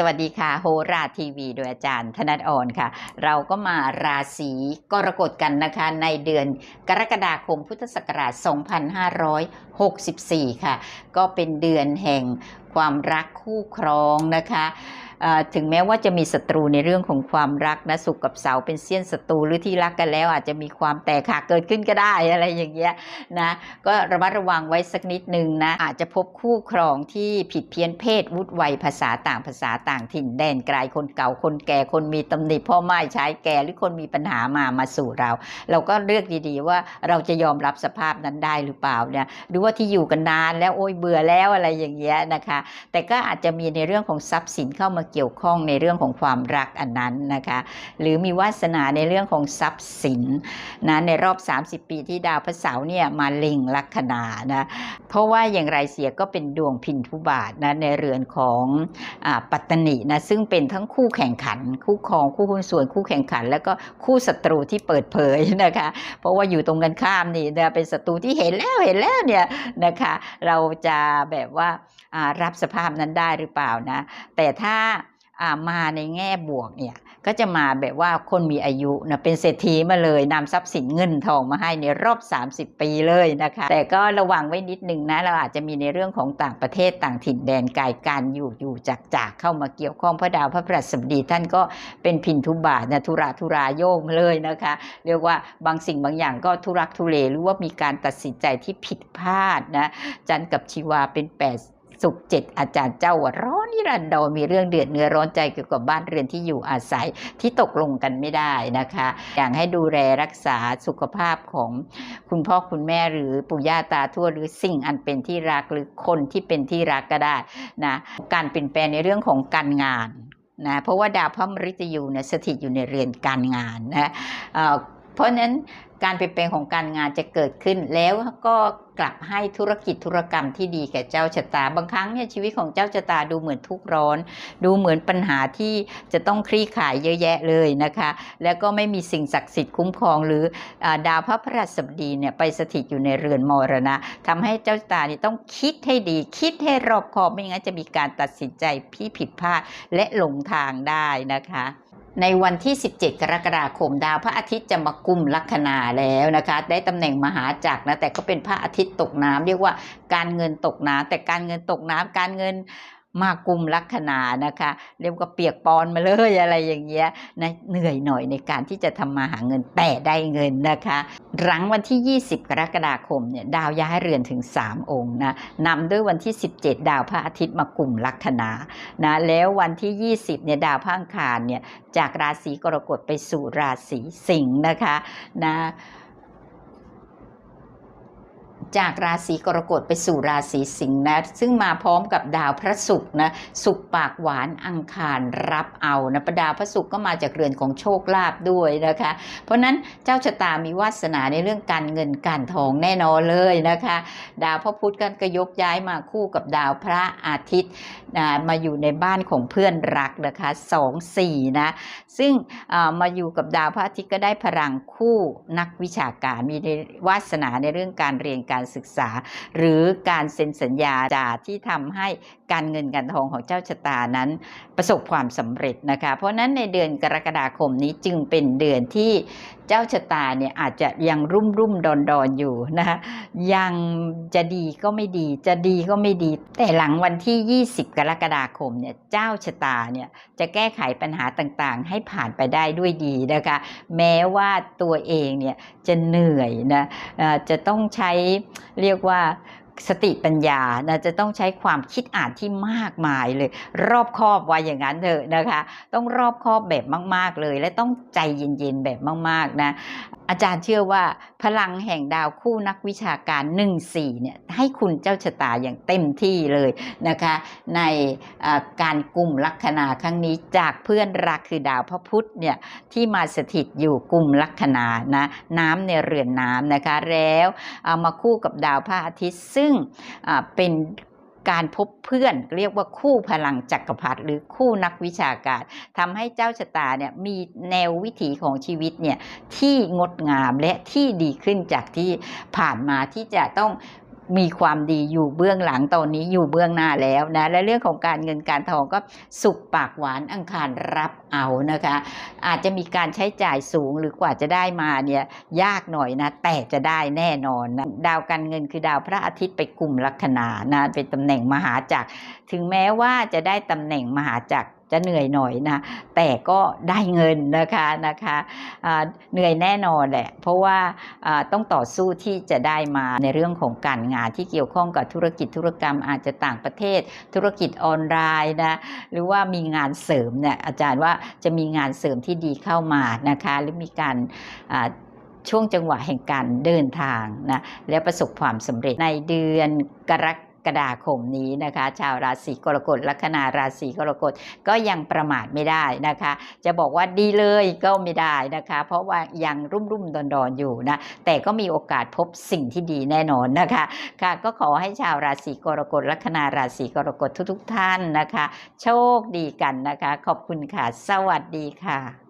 สวัสดีค่ะ โหราทีวีโดยอาจารย์ธนัทอ่อนค่ะ เราก็มาราศีกรกฎกันนะคะ ในเดือนกรกฎาคมพุทธศักราช 2564 ค่ะ ก็เป็นเดือนแห่งความรักคู่ครองนะคะ ถึงแม้ว่าจะมีศัตรูในเรื่องของความรักนะสุขกับเสาเป็นเสี้ยนศัตรูหรือที่รักกันแล้ว อาจจะมีความแตกหักเกิดขึ้นก็ได้อะไรอย่างเงี้ยนะก็ระมัดระวังไว้สักนิดนึงนะอาจจะพบคู่ครองที่ผิดเพี้ยนเพศวุฒิวัยภาษาต่างภาษาต่างถิ่นแดนไกลคนเก่าคนแก่คนมีตำหนิพ่อไม้ใช้แก่หรือคนมีปัญหามามาสู่เรา เราก็เลือกดีๆ ว่าเราจะยอมรับสภาพนั้นได้หรือเปล่าเนี่ยหรือว่าที่อยู่กันนานแล้วโอ้ยเบื่อแล้วอะไรอย่างเงี้ยนะคะ แต่ก็อาจจะมีในเรื่องของทรัพย์สินเข้ามาเกี่ยวข้องในเรื่องของความรักอันนั้นนะคะหรือมีวาสนาในเรื่องของทรัพย์สินนะในรอบ 30 ปีที่ดาวพระเสาร์เนี่ยมาเล็งลัคนานะเพราะว่าอย่างไรเสียก็เป็นดวงพินทุบาทนะในเรือนของอปัตตนินะซึ่งเป็นทั้งคู่แข่งขัน คู่ครองคู่หุ้นส่วนคู่แข่งขัน แล้วก็คู่ศัตรูที่เปิดเผยนะคะเพราะว่าอยู่ตรงกันข้ามนี่นะเป็นศัตรูที่เห็นแล้วเห็นแล้วเนี่ยนะคะเราจะแบบว่ารับสภาพนั้นได้หรือเปล่านะแต่ถ้า มาในแง่บวกเนี่ยก็จะมาแบบว่าคนมีอายุนะเป็นเศรษฐีมาเลยนำทรัพย์สินเงินทองมาให้ในรอบ 30 ปีเลยนะคะ แต่ก็ระวังไว้นิดนึงนะ เราอาจจะมีในเรื่องของต่างประเทศต่างถิ่นแดนไกลการอยู่อยู่จากจากเข้ามาเกี่ยวข้องพระดาวพระพฤหัสบดีท่านก็เป็นพินทุบาทนะทุราทุราโยกเลยนะคะ เรียกว่าบางสิ่งบางอย่างก็ทุรักทุเลหรือว่ามีการตัดสินใจที่ผิดพลาดนะจันทร์กับชีวาเป็นแปด สุขเจ็ดอาจารย์เจ้าร้อนนิรันดรมีเรื่องเดือดเนื้อร้อนใจเกี่ยวกับบ้านเรือนที่อยู่อาศัยที่ตกลงกันไม่ได้นะคะ อย่างให้ดูแลรักษาสุขภาพของคุณพ่อคุณแม่หรือปู่ย่าตาทวดหรือสิ่งอันเป็นที่รักหรือคนที่เป็นที่รักก็ได้นะการเปลี่ยนแปลงในเรื่องของการงานนะเพราะว่าดาวพระมฤตยูเนี่ยสถิตอยู่ในเรือนการงานนะ เพราะนั้นการเปลี่ยนแปลงของการงานจะเกิดขึ้น แล้วก็กลับให้ธุรกิจธุรกรรมที่ดีแก่เจ้าชะตา บางครั้งเนี่ยชีวิตของเจ้าชะตาดูเหมือนทุกข์ร้อน ดูเหมือนปัญหาที่จะต้องคลี่คลายเยอะแยะเลยนะคะ แล้วก็ไม่มีสิ่งศักดิ์สิทธิ์คุ้มครองหรืออดาวพระพฤหัสบดีเนี่ยไปสถิตอยู่ในเรือนมรณะทำให้เจ้าชะตานี่ต้องคิดให้ดี คิดให้รอบคอบไม่งั้นจะมีการตัดสินใจที่ผิดพลาดและหลงทางได้นะคะ ในวันที่ 17 กรกฎาคมดาวพระอาทิตย์จะมากุมลัคนาแล้วนะคะ ได้ตำแหน่งมหาจักรนะแต่ก็เป็นพระอาทิตย์ตกน้ำเรียกว่าการเงินตกน้ำแต่การเงินตกน้ำการเงิน มากุมลัคนานะคะเรียกว่าเปียกปอนมาเลยอะไรอย่างเงี้ยนะเหนื่อยหน่อยในการที่จะทำมาหาเงินแต่ได้เงินนะคะหลังวันที่ 20 กรกฎาคมเนี่ยดาวย้ายเรือนถึง 3 องค์นะนำด้วยวันที่ 17 ดาวพระอาทิตย์มากลุ่มลัคนานะแล้ววันที่ 20เนี่ยดาวพระอังคารเนี่ยจากราศีกรกฎไปสู่ราศีสิงห์นะคะนะ จากราศีกรกฎไปสู่ราศีสิงห์นะ ซึ่งมาพร้อมกับดาวพระศุกร์นะศุกร์ปากหวานอังคารรับเอานะประดาวพระศุกร์ก็มาจากเรือนของโชคลาภด้วยนะคะ เพราะนั้นเจ้าชะตามีวาสนาในเรื่องการเงินการทองแน่นอนเลยนะคะ ดาวพระพุธกันก็ยกย้ายมาคู่กับดาวพระอาทิตย์นะมาอยู่ในบ้านของเพื่อนรักนะคะสองสี่นะซึ่งมาอยู่กับดาวพระอาทิตย์ก็ได้พลังคู่นักวิชาการมีในวาสนาในเรื่องการเรียนการการศึกษา หรือการเซ็นสัญญาจาที่ทำให้การเงินการทองของเจ้าชะตานั้นประสบความสำเร็จนะคะ เพราะฉะนั้นในเดือนกรกฎาคมนี้จึงเป็นเดือนที่ เจ้าชะตาเนี่ยอาจจะยังรุ่มรุ่มดอนดอนอยู่นะคะยังจะดีก็ไม่ดี จะดีก็ไม่ดี แต่หลังวันที่ 20 กรกฎาคมเนี่ยเจ้าชะตาเนี่ยจะแก้ไขปัญหาต่างๆ ให้ผ่านไปได้ด้วยดีนะคะ แม้ว่าตัวเองเนี่ยจะเหนื่อยนะจะต้องใช้เรียกว่า สติปัญญานะจะต้องใช้ความคิดอ่านที่มากมายเลย รอบคอบว่าอย่างนั้นเถอะนะคะ ต้องรอบคอบแบบมาก ๆเลย และต้องใจเย็นๆแบบมาก ๆนะอาจารย์เชื่อว่าพลังแห่งดาวคู่นักวิชาการ 1 4เนี่ย ให้คุณเจ้าชะตาอย่างเต็มที่เลยนะคะ ในการกลุ่มลัคนาครั้งนี้จากเพื่อนรักคือดาวพระพุธเนี่ยที่มาสถิตอยู่กลุ่มลัคนานะน้ำในเรือนน้ำนะคะแล้วเอามาคู่กับดาวพระอาทิตย์ซึ่งเป็นการพบเพื่อนเรียกว่าคู่พลังจักรพรรดิหรือคู่นักวิชาการทำให้เจ้าชะตาเนี่ยมีแนววิถีของชีวิตเนี่ยที่งดงามและที่ดีขึ้นจากที่ผ่านมาที่จะต้อง มีความดีอยู่เบื้องหลังตอนนี้อยู่เบื้องหน้าแล้วนะและเรื่องของการเงินการทองก็สุขปากหวานอังคารรับเอานะคะ อาจจะมีการใช้จ่ายสูงหรือกว่าจะได้มาเนี่ยยากหน่อยนะแต่จะได้แน่นอนนะดาวการเงินคือดาวพระอาทิตย์ไปกลุ่มลัคนานะเป็นตำแหน่งมหาจักรถึงแม้ว่าจะได้ตำแหน่งมหาจักร จะเหนื่อยหน่อยนะ แต่ก็ได้เงินนะคะนะคะเหนื่อยแน่นอนแหละ เพราะว่าต้องต่อสู้ที่จะได้มาในเรื่องของการงานที่เกี่ยวข้องกับธุรกิจธุรกรรมอาจจะต่างประเทศ ธุรกิจออนไลน์นะหรือว่ามีงานเสริมเนี่ยอาจารย์ว่าจะมีงานเสริมที่ดีเข้ามานะคะหรือมีการช่วงจังหวะแห่งการเดินทางนะและประสบความสำเร็จในเดือนกรก ฎาคมนี้นะคะ ชาวราศีกรกฎลัคนาราศีกรกฎก็ยังประมาทไม่ได้นะคะ จะบอกว่าดีเลยก็ไม่ได้นะคะ เพราะว่ายังรุ่มรุ่มดอนดอนอยู่นะแต่ก็มีโอกาสพบสิ่งที่ดีแน่นอนนะคะค่ะก็ขอให้ชาวราศีกรกฎลัคนาราศีกรกฎทุกๆท่านนะคะ โชคดีกันนะคะ ขอบคุณค่ะ สวัสดีค่ะ